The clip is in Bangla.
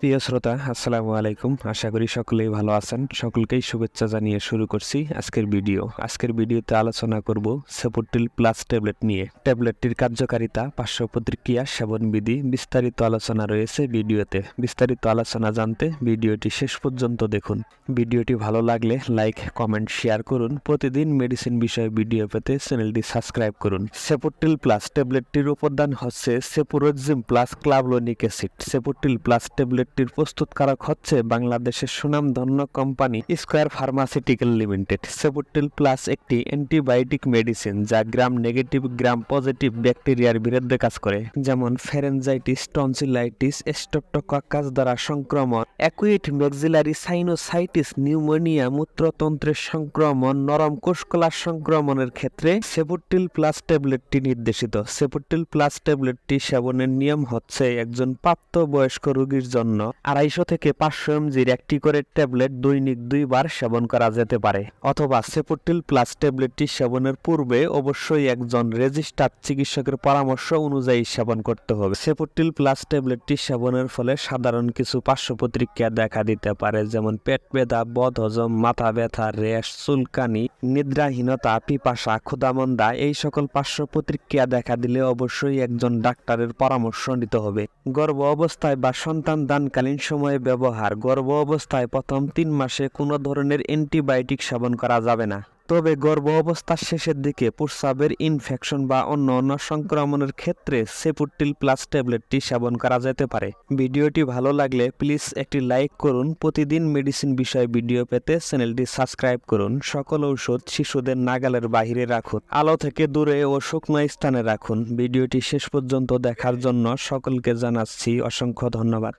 প্রিয় শ্রোতা, আসসালামু আলাইকুম। আশা করি সকলেই ভালো আছেন। সকলকেই শুভেচ্ছা জানিয়ে শুরু করছি আজকের ভিডিও। আজকের ভিডিওতে আলোচনা করব সেপুটিল প্লাস ট্যাবলেট নিয়ে। ট্যাবলেটটির কার্যকারিতা, পার্শ্ব প্রতিক্রিয়া সেবন বিধি বিস্তারিত আলোচনা রয়েছে ভিডিওতে। বিস্তারিত আলোচনা জানতে ভিডিওটি শেষ পর্যন্ত দেখুন। ভিডিওটি ভালো লাগলে লাইক, কমেন্ট, শেয়ার করুন। প্রতিদিন মেডিসিন বিষয়ে ভিডিও পেতে চ্যানেলটি সাবস্ক্রাইব করুন। সেপুটিল প্লাস ট্যাবলেটটির উপাদান হচ্ছে সেপোরোজিম প্লাস ক্লাভলোনিক অ্যাসিড। সেপুটিল প্লাস ট্যাবলেটটির প্রস্তুতকারক হচ্ছে বাংলাদেশের সুনামধন্য কোম্পানি স্কোয়ার ফার্মাসিউটিক্যাল লিমিটেড। সেপুটিল প্লাস একটি অ্যান্টিবায়োটিক মেডিসিন যা গ্রাম নেগেটিভ, গ্রাম পজিটিভ ব্যাকটেরিয়ার বিরুদ্ধে কাজ করে। যেমন ফেরেনজাইটিস টনসিলাইটিস স্ট্রেপ্টোকক্কাস দ্বারা সংক্রমণ অ্যাকুইট ম্যাক্সিলারি সাইনোসাইটিস নিউমোনিয়া মূত্রতন্ত্রের সংক্রমণ, নরম কোষকলার সংক্রমণের ক্ষেত্রে সেপুটিল প্লাস ট্যাবলেটটি নির্দেশিত। সেপুটিল প্লাস ট্যাবলেটটি সেবনের নিয়ম হচ্ছে একজন প্রাপ্তবয়স্ক রোগীর জন্য আড়াইশো থেকে পাঁচশো এমজির একটি করে ট্যাবলেট দৈনিক দুইবার সেবন করা যেতে পারে। অথবা সেপুটিল প্লাস ট্যাবলেটটি সেবনের পূর্বে অবশ্যই একজন রেজিস্টার্ড চিকিৎসকের পরামর্শ অনুযায়ী সেবন করতে হবে। সেপুটিল প্লাস ট্যাবলেটটি সেবনের ফলে সাধারণ কিছু পার্শ্ব প্রতিক্রিয়া দেখা দিতে পারে, যেমন পেট ব্যথা, বদহজম, মাথা ব্যথা, র্যাশ, চুলকানি, নিদ্রাহীনতা, পিপাসা, ক্ষুধামন্দা, এই সকল পার্শ্ব প্রতিক্রিয়া দেখা দিলে অবশ্যই একজন ডাক্তারের পরামর্শ নিতে হবে। গর্ভ অবস্থায় বা সন্তান দানকালীন সময়ে ব্যবহার গর্ভ অবস্থায় প্রথম তিন মাসে কোনো ধরনের অ্যান্টিবায়োটিক সেবন করা যাবে না। তবে গর্ভ অবস্থার শেষের দিকে প্রস্রাবের ইনফেকশন বা অন্য অন্য সংক্রমণের ক্ষেত্রে সেপুটিল প্লাস ট্যাবলেটটি সেবন করা যেতে পারে। ভিডিওটি ভালো লাগলে প্লিজ একটি লাইক করুন। প্রতিদিন মেডিসিন বিষয়ে ভিডিও পেতে চ্যানেলটি সাবস্ক্রাইব করুন। সকল ঔষধ শিশুদের নাগালের বাহিরে রাখুন। আলো থেকে দূরে ও শুকনো স্থানে রাখুন। ভিডিওটি শেষ পর্যন্ত দেখার জন্য সকলকে জানাচ্ছি অসংখ্য ধন্যবাদ।